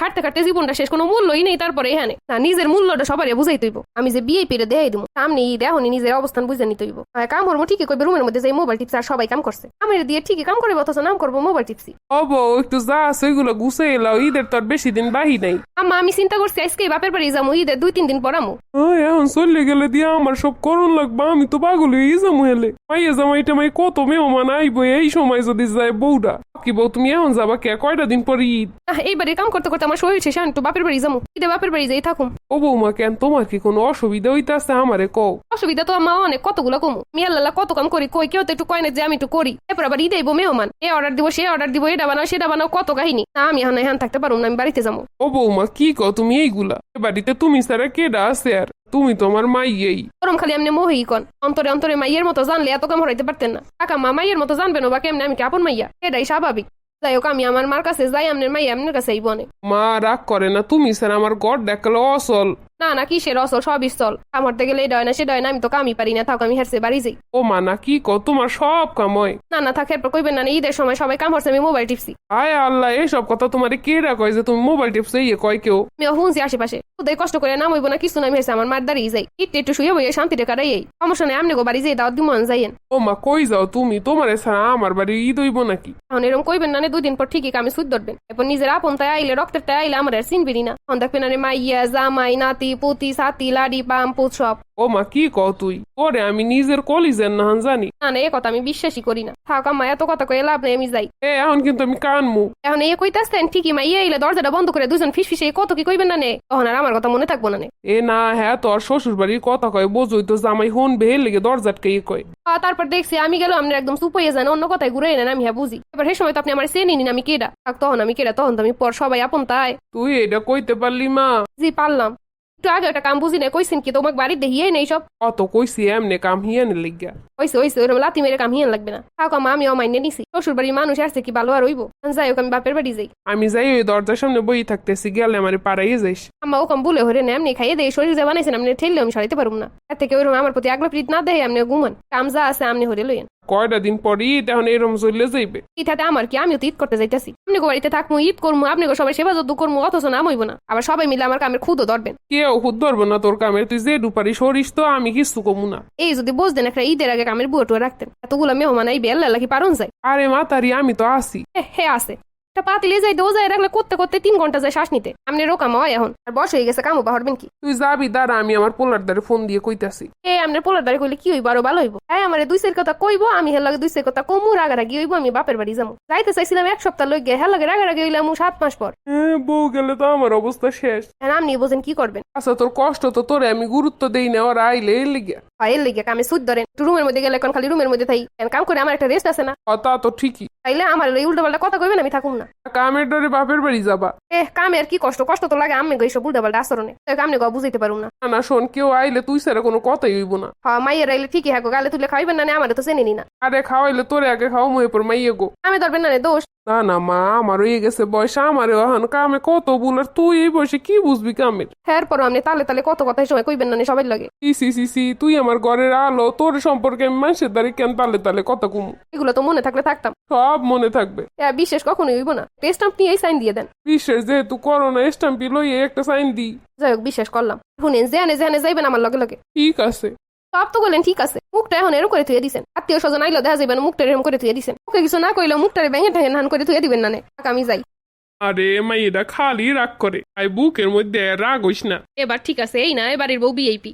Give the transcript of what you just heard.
খাটতে খাটতে জীবনটা শেষ কোনো মূল্যই নেই তারপরে এখানে। না নিজের মূল্যটা সবারই বুঝাই তৈব আমি যে বিয়ে পেরে দেখাই দিব সামনে ঈদ এখনই নিজের অবস্থান বুঝে নিতে হইব। কাম করব ঠিকই করবে রুমের মধ্যে যাই মোবাইল টিপস আর সবাই কাম করছে। আমি দিয়ে ঠিকই কাম করে অথচ নাম করব মোবাইল টিপসি অব একটু যা আছে ওইগুলো গুছে এলাও ঈদের তো আর বেশি দিন বাহি নাই। আম্মা আমি চিন্তা করছি আজকে বাপের বাড়ি যাব ঈদের দুই তিন দিন পরামু এখন চলে গেলে দিয়া আমার সব করণ লাগবা আমি তো পাগল হয়ে যাব হেলে। মাইয়া জামাইটা মাই কত মেহমান আইব এই সময় যদি যায় বউটা কি বউ তুমি এখন যাবা কে? কয়টা দিন পর ঈদ? এইবারে কাম করতে করতে আমার শরীর শেষ আমি তো বাপের বাড়ি যাব ঈদে বাপের বাড়ি যাই থাকুম। ও বৌমা কেন তোমার কি কোনো অসুবিধা হইতাছে আমারে কও? অসুবিধা তো আমার অনেক কতগুলো কমু। মিয়াল্লাহ কত কাম করি কই কেউ তো একটু কয় না যে আমি একটু করি। এরপর আবার ঈদে মেহমান। এ অর্ডার দিব সে অর্ডার দিব এটা বানাও সেটা বানাও কত কাহিনী। না আমি এখন এখান থাকতে পারব না আমি বাড়িতে যাব ও বৌমা কি কও তুমি এইগুলা? এ বাড়িতে তুমি সারা কেডা আছে আর? তুমি তো আমার মাইয়েই। গরম খালি এমনি মোহি কন। অন্তরে অন্তরে মাইয়ের মতো জানলে এত কাম হরাইতে পারতেন না। কাকা মা মাইয়ের মতো জানবেন বা কেমনে আমি কি আপন মাইয়া? এটাই স্বাভাবিক। যাই হোক আমি আমার মার কাছে যাই আপনার মাইয়া আপনার কাছে এই বনে। মা রাগ করে না তুমি স্যার আমার গড় দেখাল অসল। না না কিসের অসল? সবই চল কামড়তে গেলে এটা হয় না সেটা হয় না আমি তো কামই পারি না। থাক আমি হেরসে বাড়ি যাই। ও মা না কি কও? তোমার সব কাময় না না থাক এরপর কইবেন না ঈদের সময় সবাই কাম হচ্ছে আমি মোবাইল টিপসি আয় আল্লাহ এসব কথা তোমারে কেডা কয় যে তুমি মোবাইল টিপস ইয়ে কয় কেউ? আমি শুনছি আশেপাশে। খুদাই কষ্ট করে নাম হইব না কিছু নাম হয়েছে আমার মার দাঁড়িয়ে যাই। একটু একটু শুয়ে বইয়ে শান্তিতে কাটাই এই সমস্যা নেই আপনি গো বাড়ি যাই দাওয়াত দিমন যাইয়েন ও মা কই যাও তুমি? তোমারে ছাড়া আমার বাড়ি ঈদ হইব নাকি? এখন এরকম কইবেন না দুদিন পর ঠিকই কামে সুদ ধরবেন। এরপর নিজের আপন তাই আইলে রক্তের তাই আইলে আমার আর চিনবেনি না। এখন দেখবেন আরে মাইয়া জামাই নাতি পুতি সাতি লাডি পাম পুত সব। ও মা কি কও তুই? ওরে আমি নিজের কলিজের নাহান জানি। না না এ কথা আমি বিশ্বাসই করি না। থাক আম্মা এত কথা কয়ে লাভ নেই আমি যাই। এ এখন কিন্তু আমি কানমু। এখন এ কইতাছেন ঠিকই মাইয়া আইলে দরজাটা বন্ধ করে দুজন ফিস ফিসে কত কি কইবেন না নে? তখন আর আমার কথা মনে থাকব না নে। এ না হ্যাঁ তোর শ্বশুর বাড়ির কথা কয় বোঝই তো জামাই হন বেহের লেগে দরজাটকে ইয়ে কয়। আ, তারপর দেখছি আমি গেল আপনি একদম চুপ হয়ে যান অন্য কথায় ঘুরে এলেন আমি হ্যাঁ বুঝি। এবার সেই সময় তো আপনি আমার চেনি নিন আমি কেডা? থাক তখন আমি কেডা তখন তো আমি পর সবাই আপন তাই। তুই এটা কইতে পারলি মা। জি পারলাম। একটু আগে একটা কাম বুঝি না কইছেন কি তোমাকে বাড়ির দেখিয়ে নেই সব। অত কইছি এমনে কাম হিয়ানে লেগা। ওইসে ওইসে ওরকম লাতি মেরে কাম হিয়ান লাগবে না। থাক আমা আমি অমাইনে নিছি। শ্বশুর বাড়ির মানুষ আসছে কি ভালো আর হইব যাই হোক আমি বাপের বাড়ি যাই। আমি যাই ওই দরজার সামনে বই থাকতেছি গেলে আমার পাড়াইয়ে যাইস। আম্মা ও কম বলে হরে না এমনি খাইয়ে দেয় শরীর যে বানাইছেন আপনি ঠেললে আমি সরাইতে পারুম না। এর থেকে ওইরকম আমার প্রতি আগ্রহ প্রীত না দেয় আপনি ঘুমান কাম যা আছে আপনি হরে লইয়েন। কয়টা দিন পর ঈদ এখন এরম চলে যাইবে। ইথাতে আমার কি? আমিও তো ঈদ করতে যাইতেছি। আপনি গো বাড়িতে থাকব ঈদ করব আপনি গো সবাই সেবা যদ্দু করব অথচ নাম হইব না। আবার সবাই মিলে আমার কামের খুদও ধরবেন। কেউ খুদ ধরবো না তোর কামের তুই যে ডুপারি সরিস তো আমি কিছু কমু না। এই যদি বুঝতেন একটা ঈদের আগে কামের বুয়াটুয়া রাখতেন। এতগুলো মেহমান এই বেল্লা কি পারুন যায়? আরে মাতারি আমি তো আসি হে, হে আছে। একটা পাতিলে যাই দো যায় রাখলে করতে করতে তিন ঘণ্টা যায় শ্বাস নিতে। আপনি রোকাম হয় এখন। আর বয়স হয়ে গেছে কামও বাহরবেন কি? তুই যাবি দাঁড়া আমি আমার পোলার দ্বারে ফোন দিয়ে কইতাছি। এ আপনার পোলার দাঁড়ি কইলে কি হইব আরও ভালো হইব? হ্যাঁ আমার দুই সের কথা কইবো আমি হের লাগে দুই সের কথা কমু রাগারাগি হইব আমি বাপের বাড়ি যাব যাইতে চাইছিলাম এক সপ্তাহ লই গে হ্যাঁ লাগে রাগারাগি হইলাম সাত মাস পর। হ্যাঁ বউ গেলে তো আমার অবস্থা শেষ। এখন আপনি বোঝেন কি করবেন। আচ্ছা তোর কষ্ট তো তোরে আমি গুরুত্ব দেই না ওরা আইলে লিগে। হয় এর লেগে কামে সুদ ধরেন। একটু রুমের মধ্যে গেলে এখন খালি রুমের মধ্যে থাই। কাম করে আমার একটা রেস্ট আছে না। তা তো ঠিকই। তাইলে আমার এই উল্টো পাল্টা কথা কইবেন আমি থাকুম না। কামের ডরে বাপের বাড়ি যাবা। এ কামে আর কি কষ্ট? কষ্ট তো লাগে আমি গইসব উল্টো পাল্টা আচরণে কামনে গো বুঝাইতে পারুম না। না শোন কেউ আইলে তুই ছাড়া কোনো কথাই হইব না। হ্যাঁ মাইয়ের আইলে ঠিকই গো, গালে তুলে খাইবেন না আমার তো চেনি না আরে খাওয়াইলে তোরে আগে খাও মুহে পর মাইয়ে গো আমি ধরবেন না রে দোষ। না না মা আমার হয়ে গেছে বয়স আমারে ওহান কামে কত বুলার তুই এই বয়সে কি বুঝবি কামের? হ্যাঁ পর আপনি তালে তালে কত কথা সময় কইবেন না সবাই লাগে? ইসি সি সি তুই আমার ঘরের আলো তোর সম্পর্কে আমি মানুষের দ্বারে কেন তালে তালে কথা কুমু? এগুলো তো মনে থাকলে থাকতাম। সব মনে থাকবে। হ্যাঁ বিশেষ কখনোই হইব না। আপনি এই সাইন দিয়ে দেন। বিশ্বের যেহেতু করোনা স্টাম্পি লইয়ে একটা সাইন দি যাই হোক বিশ্বাস করলাম। শুনেন জেনে জেনে যাইবেন আমার লগে লগে। ঠিক আছে। সব তো বললেন ঠিক আছে। মুখটা এখন এরকম করে থুয়ে দিছেন। আত্মীয় স্বজন আইলো দেখা যাবে না মুখটা এরকম করে থুয়ে দিছেন। ওকে কিছু না কইলেও মুখটারে ভেঙে ঠেঙে নান করে থুয়ে দিবেন না নে। আমি যাই। আরে মাইয়েরা খালি রাগ করে। আই বুকের মধ্যে রাগ হইস না। এবার ঠিক আছে এই না এবারের বউ বিএপি